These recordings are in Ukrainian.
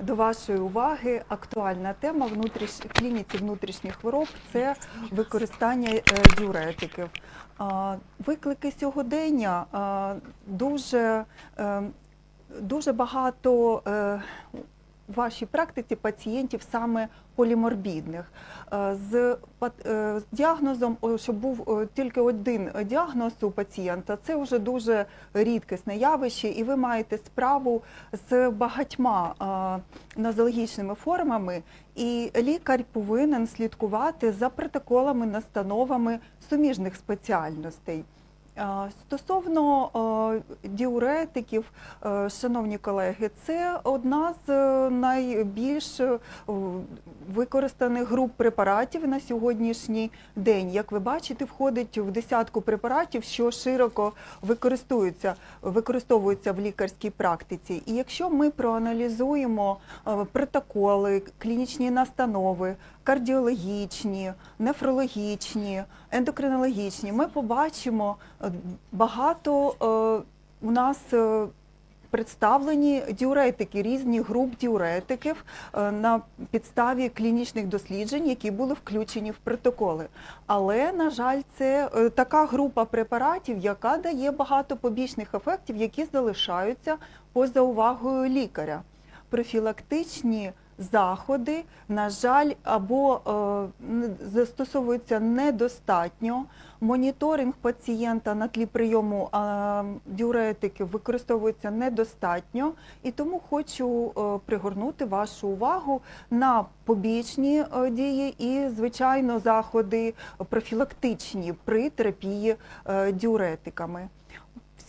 до вашої уваги актуальна тема внутріш... клініці внутрішніх хвороб це використання дюретиків. Виклики сьогодення дуже, е, дуже багато е, вашій практиці пацієнтів саме поліморбідних. Е, З е, діагнозом, щоб був тільки один діагноз у пацієнта, це вже дуже рідкісне явище, і ви маєте справу з багатьма е, нозологічними формами, і лікар повинен слідкувати за протоколами, настановами суміжних спеціальностей. Стосовно е, діуретиків, е, шановні колеги, це одна з е, найбільш використаних груп препаратів на сьогоднішній день. Як ви бачите, входить в десятку препаратів, що широко використовуються, використовуються в лікарській практиці. І якщо ми проаналізуємо протоколи, клінічні настанови, кардіологічні, нефрологічні, ендокринологічні, ми побачимо е, багато е, у нас. е, Представлені діуретики, різні груп діуретиків на підставі клінічних досліджень, які були включені в протоколи. Але, на жаль, це така група препаратів, яка дає багато побічних ефектів, які залишаються поза увагою лікаря. Профілактичні заходи, на жаль, або е, застосовуються недостатньо. Моніторинг пацієнта на тлі прийому е, діуретиків використовується недостатньо, і тому хочу е, пригорнути вашу увагу на побічні дії і, звичайно, заходи профілактичні при терапії діуретиками.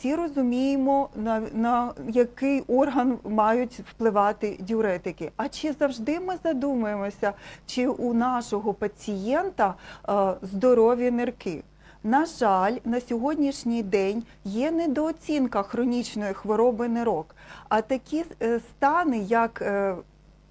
Всі розуміємо, на, на який орган мають впливати діуретики. А чи завжди ми задумуємося, чи у нашого пацієнта е, здорові нирки? На жаль, на сьогоднішній день є недооцінка хронічної хвороби нирок. А такі е, стани, як е,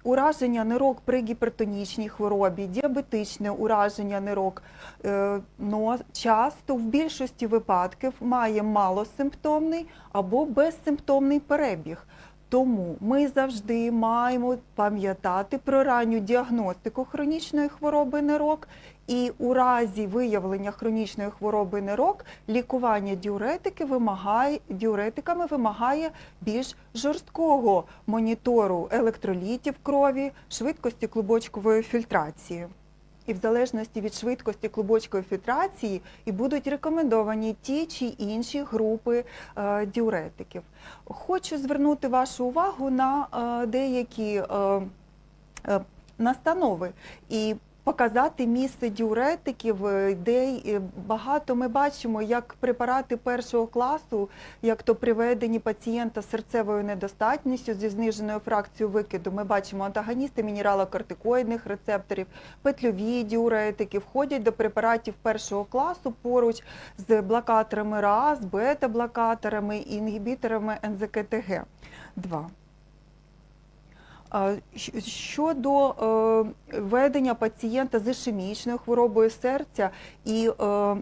ураження нирок при гіпертонічній хворобі, діабетичне ураження нирок, е, но часто в більшості випадків має малосимптомний або безсимптомний перебіг. Тому ми завжди маємо пам'ятати про ранню діагностику хронічної хвороби нирок і у разі виявлення хронічної хвороби нирок лікування діуретики вимагає, діуретиками вимагає більш жорсткого монітору електролітів крові, швидкості клубочкової фільтрації. І в залежності від швидкості клубочкової фільтрації і будуть рекомендовані ті чи інші групи е, діуретиків. Хочу звернути вашу увагу на е, деякі е, настанови і показати місце діуретиків, е, де е, багато ми бачимо, як препарати першого класу, як то приведені пацієнта з серцевою недостатністю зі зниженою фракцією викиду. Ми бачимо антагоністи мінералокортикоїдних рецепторів, петльові діуретики, входять до препаратів першого класу поруч з блокаторами РАС, бета-блокаторами і інгібіторами НЗКТГ. 2. Щодо е, ведення пацієнта з ішемічною хворобою серця і е,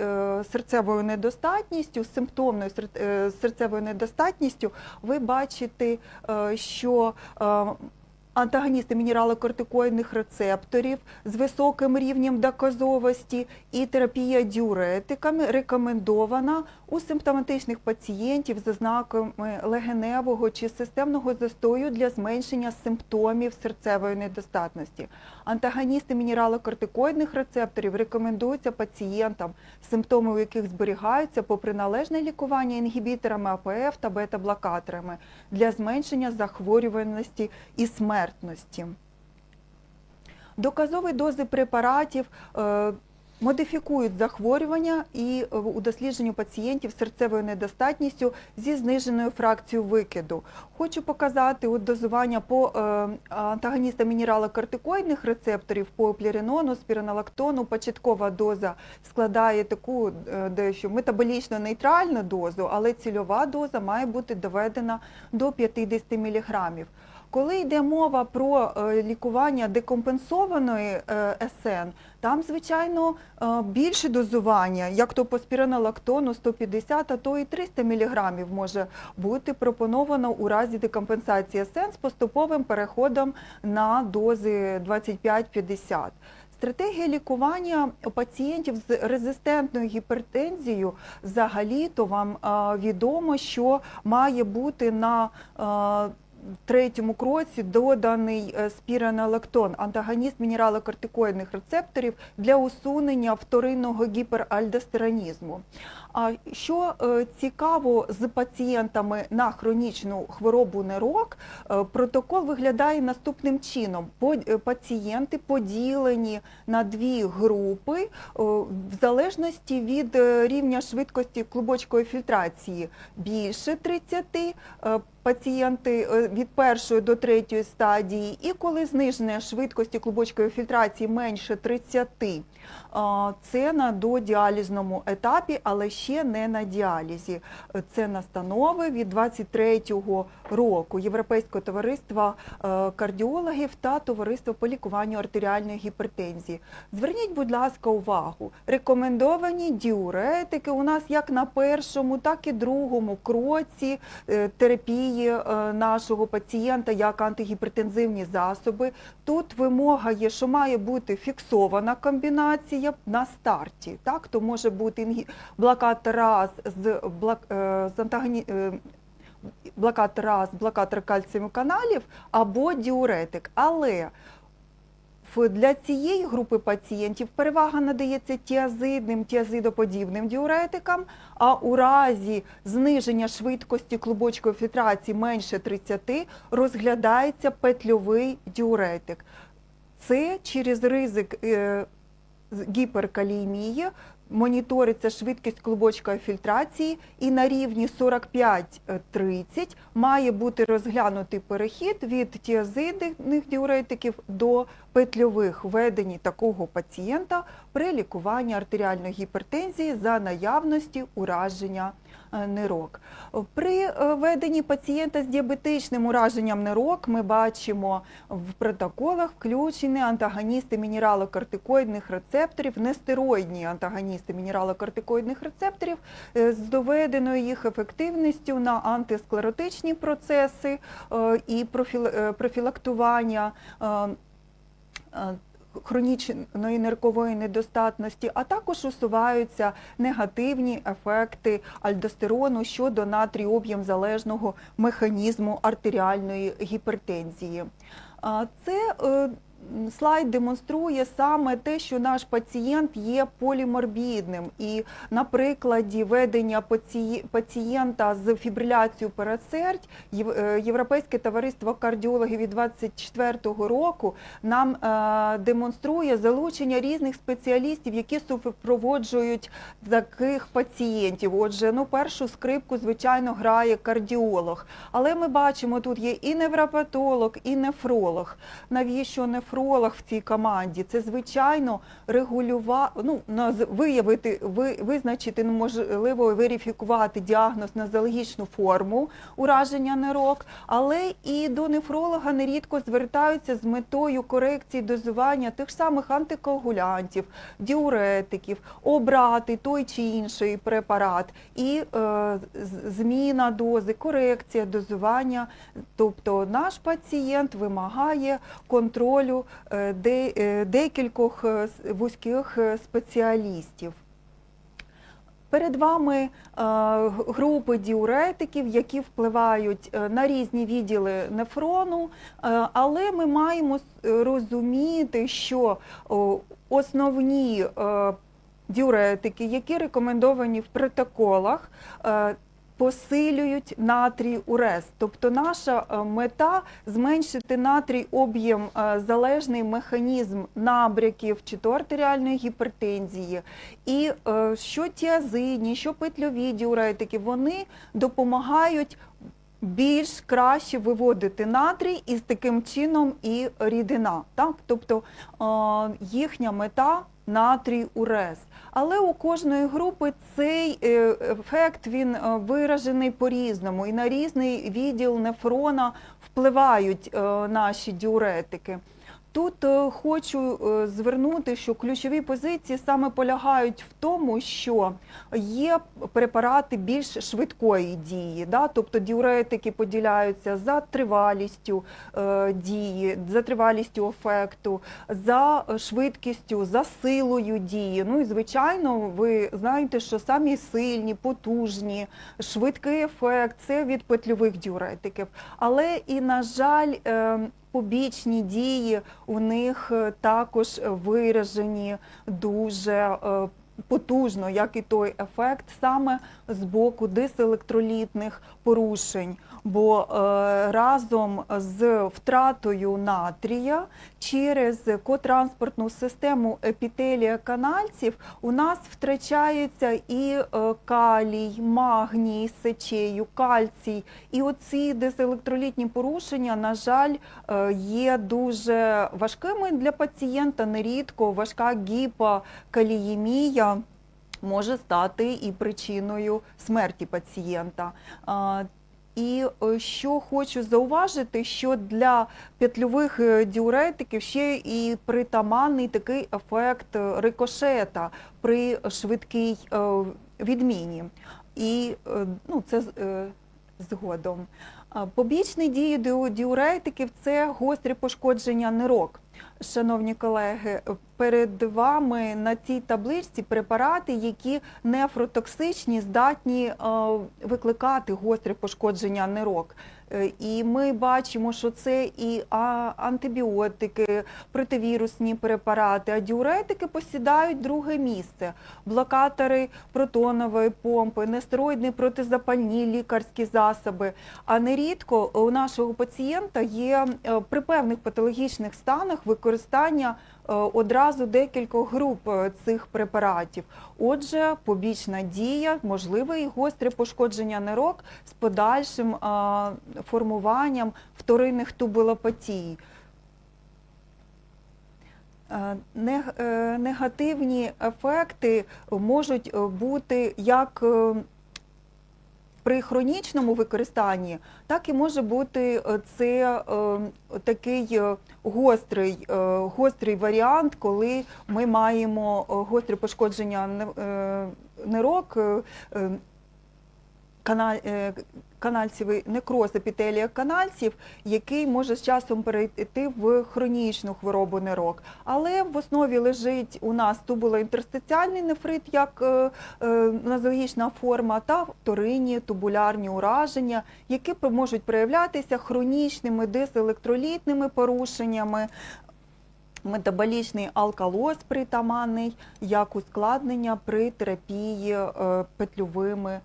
е, серцевою недостатністю, симптомною сер- серцевою недостатністю, ви бачите, що антагоністи мінералокортикоїдних рецепторів з високим рівнем доказовості і терапія діуретиками рекомендована у симптоматичних пацієнтів з ознаками легеневого чи системного застою для зменшення симптомів серцевої недостатності. Антагоністи мінералокортикоїдних рецепторів рекомендуються пацієнтам, симптоми у яких зберігаються попри належне лікування інгібіторами АПФ та бета-блокаторами для зменшення захворюваності і смертності. Доказові дози препаратів е, модифікують захворювання і у дослідженні пацієнтів з серцевою недостатністю зі зниженою фракцією викиду. Хочу показати от дозування по е, антагоністам мінералокортикоїдних рецепторів по пліренону, спіронолактону. Початкова доза складає таку е, дещо метаболічно нейтральну дозу, але цільова доза має бути доведена до 50 мг. Коли йде мова про е, лікування декомпенсованої е, СН, там, звичайно, е, більше дозування, як то по спіринолактону 150, а то і 300 мг може бути пропоновано у разі декомпенсації СН з поступовим переходом на дози 25-50. Стратегія лікування пацієнтів з резистентною гіпертензією взагалі то вам відомо, що має бути на третьому кроці доданий спіранолактон, антагоніст мінералокортикоїдних рецепторів для усунення вторинного гіперальдостеронізму. А що е, цікаво з пацієнтами на хронічну хворобу нирок, е, протокол виглядає наступним чином: е, пацієнти поділені на дві групи в залежності від рівня швидкості клубочкової фільтрації більше 30 е, пацієнти від першої до третьої стадії, і коли зниження швидкості клубочкової фільтрації менше 30, е, це на додіалізному етапі, але ще не на діалізі. Це настанови від 23-го року Європейського товариства е, кардіологів та товариства по лікуванню артеріальної гіпертензії. Зверніть, будь ласка, увагу. Рекомендовані діуретики у нас як на першому, так і другому кроці е, терапії е, нашого пацієнта як антигіпертензивні засоби. Тут вимога є, що має бути фіксована комбінація на старті. Так, то може бути інгі- блокатор раз з блок, е, з антагоні... е, блокатор раз, блокатор кальцієвих каналів або діуретик. Але для цієї групи пацієнтів перевага надається тіазидним, тіазидоподібним діуретикам, а у разі зниження швидкості клубочкової фільтрації менше 30 розглядається петльовий діуретик. Це через ризик е, гіперкаліємії моніториться швидкість клубочкової фільтрації і на рівні 45-30 має бути розглянутий перехід від тіазидних діуретиків до петльових введені такого пацієнта при лікуванні артеріальної гіпертензії за наявності ураження е, нирок. При е, веденні пацієнта з діабетичним ураженням нирок ми бачимо в протоколах включені антагоністи мінералокортикоїдних рецепторів, нестероїдні антагоністи мінералокортикоїдних рецепторів е, з доведеною їх ефективністю на антисклеротичні процеси і профіл- профілактування хронічної ниркової недостатності, а також усуваються негативні ефекти альдостерону щодо натріоб'єм залежного механізму артеріальної гіпертензії. Це е, слайд демонструє саме те, що наш пацієнт є поліморбідним. І на прикладі ведення пацієнта з фібриляцією передсердь е, Європейське товариство кардіологів від 24-го року нам е, демонструє залучення різних спеціалістів, які супроводжують таких пацієнтів. Отже, ну першу скрипку, звичайно, грає кардіолог. Але ми бачимо, тут є і невропатолог, і нефролог. Навіщо нефролог в цій команді? Це звичайно регулювати, ну виявити, ви, визначити, ну, можливо, верифікувати діагноз на зоологічну форму ураження нирок, але і до нефролога нерідко звертаються з метою корекції дозування тих самих антикоагулянтів, діуретиків, обрати той чи інший препарат, і е, зміна дози, корекція дозування. Тобто наш пацієнт вимагає контролю декількох е, вузьких е, спеціалістів. Перед вами е, групи діуретиків, які впливають е, на різні відділи нефрону, е, але ми маємо розуміти, що основні е, діуретики, які рекомендовані в протоколах, е, посилюють натрій урез. Тобто наша е, мета зменшити натрій об'єм е, залежний механізм набряків чи то артеріальної гіпертензії. І е, що тіазидні, що петльові діуретики, вони допомагають більш краще виводити натрій і з таким чином і рідина. Так? Тобто їхня мета натрій урез. Але у кожної групи цей е, ефект він е, виражений по-різному, і на різний відділ нефрона впливають е, наші діуретики. Тут е, хочу е, звернути, що ключові позиції саме полягають в тому, що є препарати більш швидкої дії, да? тобто діуретики поділяються за тривалістю е, дії, за тривалістю ефекту, за швидкістю, за силою дії. Ну і звичайно, ви знаєте, що самі сильні, потужні, швидкий ефект це від петльових діуретиків. Але і на жаль. Побічні дії у них е, також виражені дуже е, потужно, як і той ефект саме з боку диселектролітних порушень. Бо е, разом з втратою натрія через котранспортну систему епітелія канальців у нас втрачається і е, калій, магній сечею, кальцій. І оці дезелектролітні порушення, на жаль, е, є дуже важкими для пацієнта. Нерідко важка гіпокаліємія може стати і причиною смерті пацієнта. І е, що хочу зауважити, що для петльових е, діуретиків ще і притаманний такий ефект е, рикошета при швидкій відміні. І ну, це згодом. Побічні дії діу- діуретиків це гострі пошкодження нирок. Шановні колеги, перед вами на цій табличці препарати, які нефротоксичні, здатні викликати гострі пошкодження нирок. Е, І ми бачимо, що це і антибіотики, противірусні препарати, а діуретики посідають друге місце. Блокатори протонової помпи, нестероїдні протизапальні лікарські засоби. А нерідко у нашого пацієнта є е, при певних патологічних станах використання одразу декількох груп е, цих препаратів. Отже, побічна дія, можливе і гостре пошкодження нирок з подальшим е, формуванням вторинних тубулопатій. Е, нег- е, Негативні ефекти можуть е, бути як е, при хронічному використанні, так і може бути е, це е, такий е, гострий, гострий варіант, коли ми маємо гостре пошкодження нирок, канальцевий некроз епітелія канальців, який може з часом перейти в хронічну хворобу нирок. Але в основі лежить у нас тубулоінтерстиціальний нефрит, як е, е, нозологічна форма, та вторинні тубулярні ураження, які можуть проявлятися хронічними диселектролітними порушеннями. Метаболічний алкалоз притаманний як ускладнення при терапії е, петльовими е,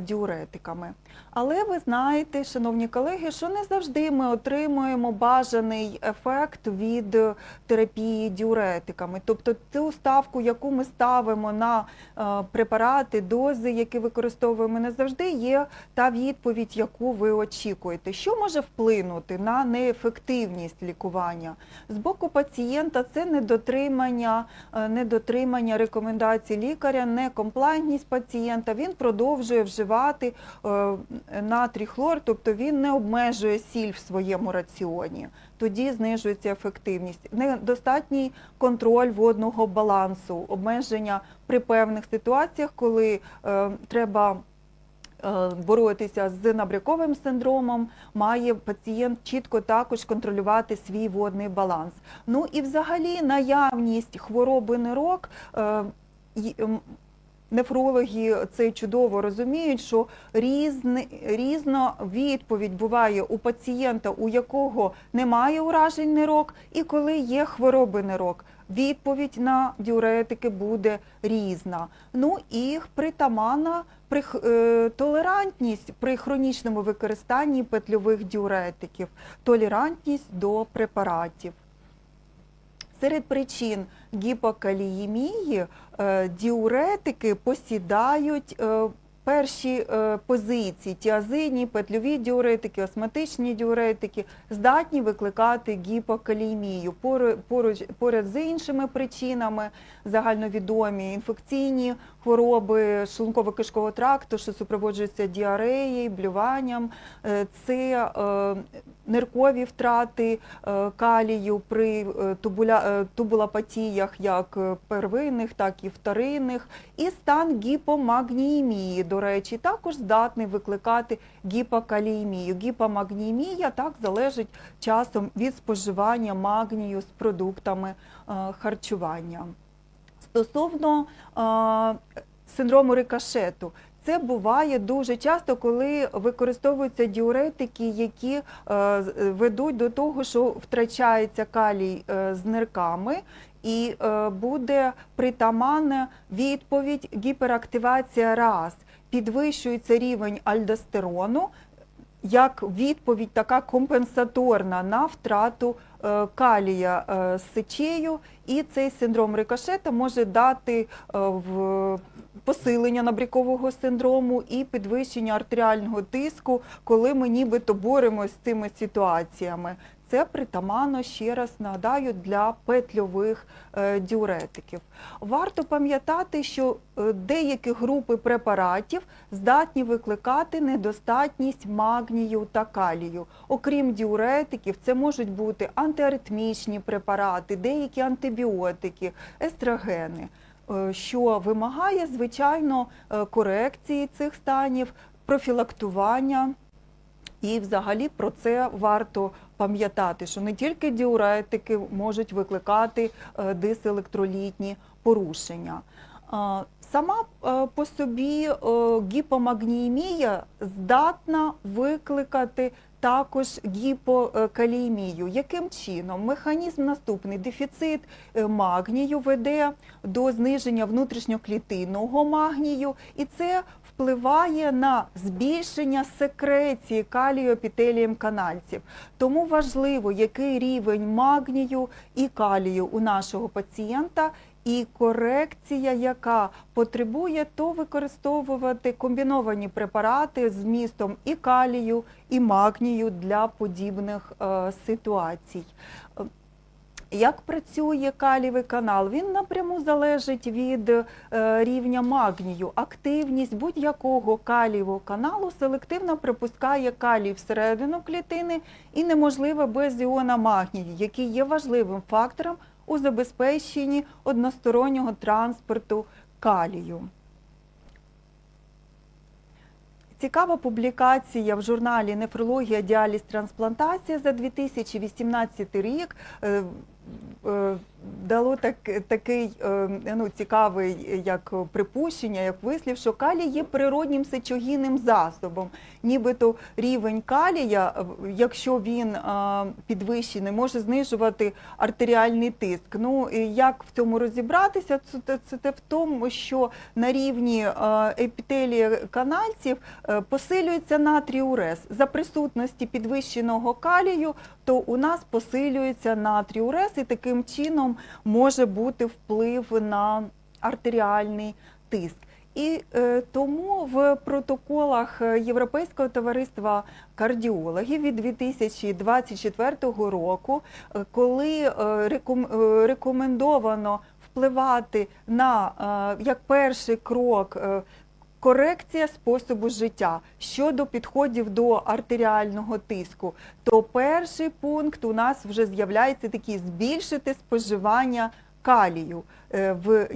діуретиками. Але ви знаєте, шановні колеги, що не завжди ми отримуємо бажаний ефект від е, терапії діуретиками. Тобто ту ставку, яку ми ставимо на е, препарати, дози, які використовуємо, не завжди є та відповідь, яку ви очікуєте. Що може вплинути на неефективність лікування? З боку пацієнта це недотримання, е, недотримання рекомендацій лікаря, некомплайнтність пацієнта. Він продовжує вживати е, натрій хлор, тобто він не обмежує сіль в своєму раціоні. Тоді знижується ефективність. Недостатній контроль водного балансу, обмеження при певних ситуаціях, коли е, треба е, боротися з набряковим синдромом, має пацієнт чітко також контролювати свій водний баланс. Ну і взагалі наявність хвороби нирок. е, Нефрологи це чудово розуміють, що різни, різна відповідь буває у пацієнта, у якого немає уражень нирок, і коли є хвороби нирок. Відповідь на діуретики буде різна. Ну і притаманна при, е, толерантність при хронічному використанні петльових діуретиків, толерантність до препаратів. Серед причин гіпокаліємії е, діуретики посідають е, перші е, позиції тіазидні, петльові діуретики, осматичні діуретики здатні викликати гіпокалімію Поруч, поряд з іншими причинами загальновідомі інфекційні хвороби шлунково-кишкового тракту, що супроводжуються діареєю, блюванням. Е, Це е, ниркові втрати калію при тубуля, тубулопатіях як первинних, так і вторинних. І стан гіпомагніємії, речі, також здатний викликати гіпокаліємію. Гіпомагніємія так залежить часом від споживання магнію з продуктами е, харчування. Стосовно е, синдрому рикошету, це буває дуже часто, коли використовуються діуретики, які е, ведуть до того, що втрачається калій з нирками, і буде притаманна відповідь гіперактивація раз. Підвищується рівень альдостерону, як відповідь така компенсаторна на втрату е, калія е, з сечею, і цей синдром рикошета може дати е, в посилення набрякового синдрому і підвищення артеріального тиску, коли ми нібито боремось з цими ситуаціями. Це притаманно ще раз нагадаю для петльових е, діуретиків. Варто пам'ятати, що е, деякі групи препаратів здатні викликати недостатність магнію та калію. Окрім діуретиків, це можуть бути антиаритмічні препарати, деякі антибіотики, естрогени, е, що вимагає, звичайно, корекції цих станів, профілактування. І взагалі про це варто пам'ятати, що не тільки діуретики можуть викликати е, диселектролітні порушення. Е, Сама е, по собі гіпомагнімія здатна викликати також гіпокаліємію. Яким чином? Механізм наступний. Дефіцит е, магнію веде до зниження внутрішньоклітинного магнію, і це впливає на збільшення секреції калію епітелієм канальців. Тому важливо, який рівень магнію і калію у нашого пацієнта. І корекція, яка потребує, то використовувати комбіновані препарати з містом і калію, і магнію для подібних е, ситуацій. Як працює калієвий канал? Він напряму залежить від е, рівня магнію. Активність будь-якого калієвого каналу селективно пропускає калій всередину клітини і неможливо без іона магнію, який є важливим фактором у забезпеченні одностороннього транспорту калію. Цікава публікація в журналі Нефрологія, діаліз, трансплантація за 2018 рік е, е, дало так, такий е, ну, цікавий як припущення, як вислів, що калій є природнім сечогінним засобом. Нібито рівень калія, якщо він е, підвищений, може знижувати артеріальний тиск. Ну як в цьому розібратися? Це, те в тому, що на рівні е, епітелії канальців посилюється натріурез. За присутності підвищеного калію, то у нас посилюється натріурез, і таким чином може бути вплив на артеріальний тиск. І е, тому в протоколах е, Європейського товариства кардіологів від 2024 року, е, коли рекомендовано впливати на як перший крок. Е, Корекція способу життя щодо підходів до артеріального тиску, то перший пункт у нас вже з'являється такий збільшити споживання калію е, в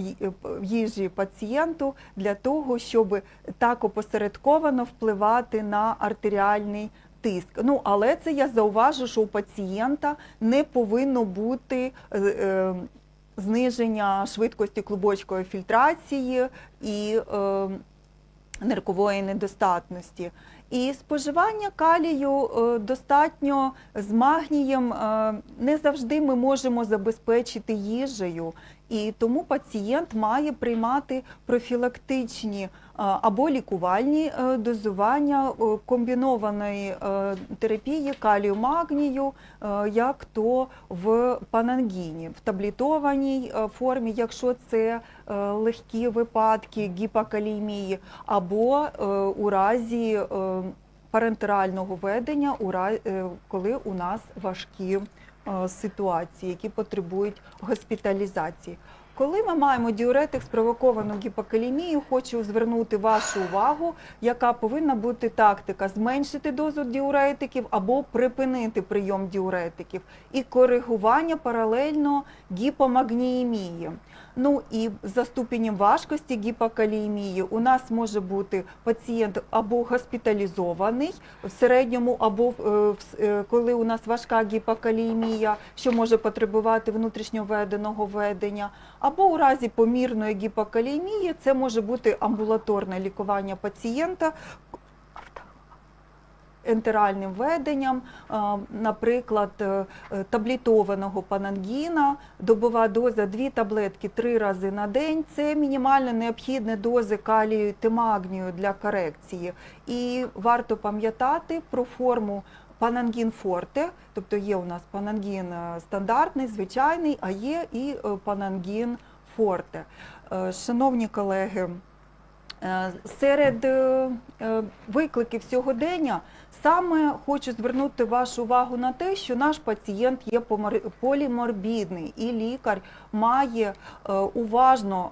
їжі пацієнту для того, щоб так опосередковано впливати на артеріальний тиск. Ну але це я зауважу, що у пацієнта не повинно бути. е, е, Зниження швидкості клубочкової фільтрації і е, ниркової недостатності. І споживання калію е, достатньо з магнієм е, не завжди ми можемо забезпечити їжею. І тому пацієнт має приймати профілактичні або лікувальні е, дозування е, комбінованої е, терапії калію магнію, е, як то в панангіні, в таблітованій е, формі, якщо це е, легкі випадки гіпокаліємії, або е, у разі е, парентерального ведення, е, коли у нас важкі е, ситуації, які потребують госпіталізації. Коли ми маємо діуретик спровоковану гіпокалімію, хочу звернути вашу увагу, яка повинна бути тактика зменшити дозу діуретиків або припинити прийом діуретиків і коригування паралельно гіпомагніємії. Ну і за ступенем важкості гіпокаліємії у нас може бути пацієнт або госпіталізований в середньому, або е, е, коли у нас важка гіпокаліємія, що може потребувати внутрішньоведеного ведення, або у разі помірної гіпокаліємії це може бути амбулаторне лікування пацієнта ентеральним веденням, наприклад, е, е, таблітованого панангіна, добова доза 2 таблетки 3 рази на день. Це мінімально необхідні дози калію та магнію для корекції. І варто пам'ятати про форму панангін форте, тобто є у нас панангін е, стандартний, звичайний, а є і панангін форте. Шановні колеги, Серед викликів сьогодення саме хочу звернути вашу увагу на те, що наш пацієнт є поліморбідний, і лікар має е, уважно,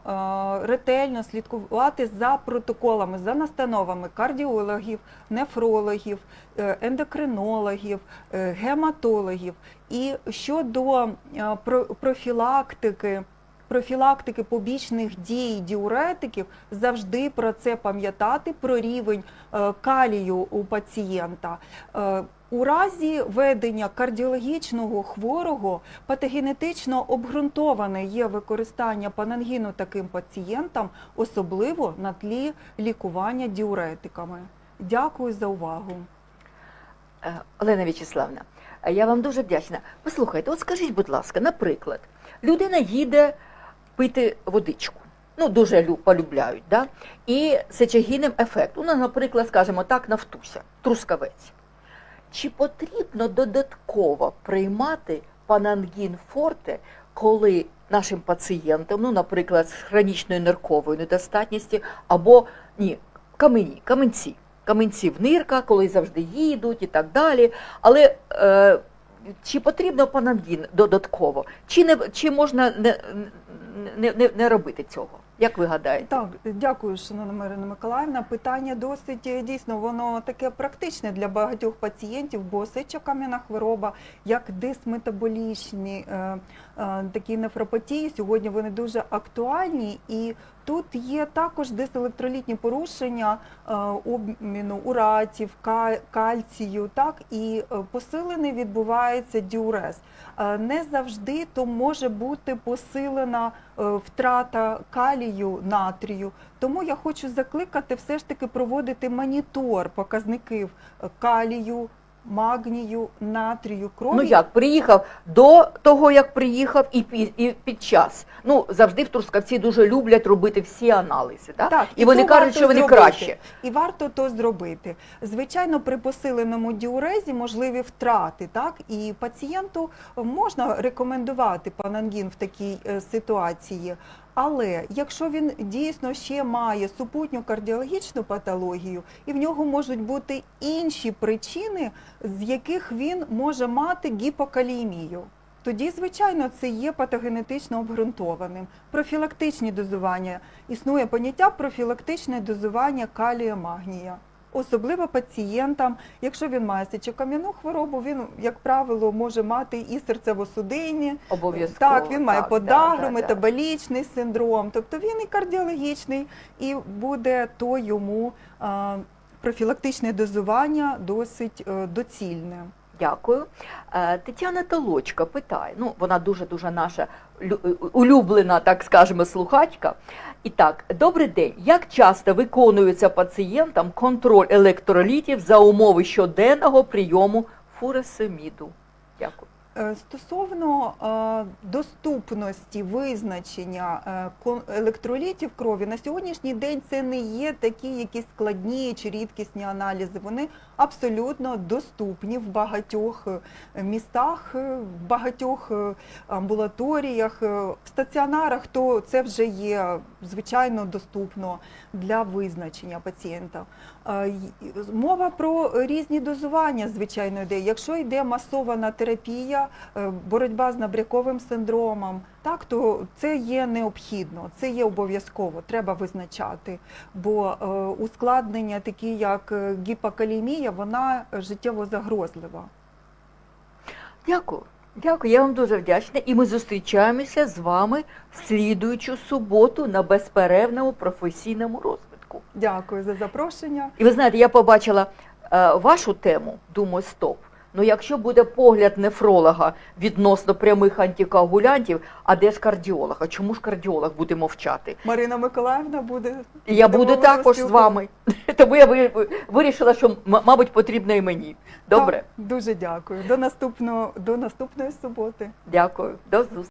е, ретельно слідкувати за протоколами, за настановами кардіологів, нефрологів, е, ендокринологів, гематологів. І щодо профілактики профілактики побічних дій діуретиків завжди про це пам'ятати, про рівень е, калію у пацієнта. Е, У разі ведення кардіологічного хворого патогенетично обґрунтоване є використання панангіну таким пацієнтам, особливо на тлі лікування діуретиками. Дякую за увагу. Е, Олена В'ячеславна, я вам дуже вдячна. Послухайте, от скажіть, будь ласка, наприклад, людина їде пити водичку. Ну, дуже полюбляють, да? і сечогінним ефект. Ну, наприклад, скажімо так, нафтуся, трускавець. Чи потрібно додатково приймати панангін форте, коли нашим пацієнтам, ну, наприклад, з хронічною нирковою недостатністю, або ні, камені, каменці, каменці в нирках, коли завжди їдуть і так далі. Але е, чи потрібно панангін додатково, чи не чи можна не, не, не, не робити цього? Як ви гадаєте? Так, дякую, шановна Марина Миколаївна. Питання досить е, дійсно воно таке практичне для багатьох пацієнтів, бо сечокам'яна хвороба, як дисметаболічні е, е, такі нефропатії, сьогодні вони дуже актуальні, і тут є також диселектролітні порушення е, обміну уратів, кальцію, так і е, посилений відбувається діурез. Е, Не завжди то може бути посилена втрата калію, натрію. Тому я хочу закликати все ж таки проводити монітор показників калію, магнію, натрію, крові. Ну як, приїхав до того, як приїхав, і, пі- і під час. Ну, завжди в Трускавці дуже люблять робити всі аналізи. Да? Так, і вони кажуть, що вони зробити. краще. І варто то зробити. Звичайно, при посиленому діурезі можливі втрати, так і пацієнту можна рекомендувати панангін в такій е, ситуації. Але якщо він дійсно ще має супутню кардіологічну патологію, і в нього можуть бути інші причини, з яких він може мати гіпокаліємію. Тоді, звичайно, це є патогенетично обґрунтованим. Профілактичні дозування. Існує поняття профілактичне дозування калія магнія. Особливо пацієнтам, якщо він має сечокам'яну хворобу, він, як правило, може мати і серцево-судинні, Обов'язково. так, він має так, подагру, да, метаболічний метаболічний синдром, тобто він і кардіологічний, і буде то йому профілактичне дозування досить е, доцільне. Дякую. Е, Тетяна Толочка питає, ну вона дуже-дуже наша улюблена, так скажемо, слухачка. І так, добрий день. Як часто виконується пацієнтам контроль електролітів за умови щоденного прийому фуросеміду? Дякую. Е, Стосовно е, доступності визначення електролітів крові, на сьогоднішній день це не є такі якісь складні чи рідкісні аналізи. Вони абсолютно доступні в багатьох е, містах, е, в багатьох е, амбулаторіях, в стаціонарах, то це вже є звичайно доступно для визначення пацієнта. Мова про різні дозування, звичайно, йде. Якщо йде масована терапія, боротьба з набряковим синдромом, так то це є необхідно, це є обов'язково, треба визначати. Бо е, ускладнення, такі як е, гіпокалімія, вона життєво загрозлива. Дякую. Дякую, я вам дуже вдячна. І ми зустрічаємося з вами в слідуючу суботу на безперервному професійному розвитку. Дякую за запрошення. І ви знаєте, я побачила е, вашу тему, думаю, стоп. Ну, якщо буде погляд нефролога відносно прямих антикоагулянтів, а де ж кардіолог? А чому ж кардіолог буде мовчати? Марина Миколаївна буде. І я буду також з вами. Тому я ви- вирішила, що мабуть потрібно і мені. Добре, Так, дуже дякую. До наступного до наступної суботи. дякую. До зустрічі.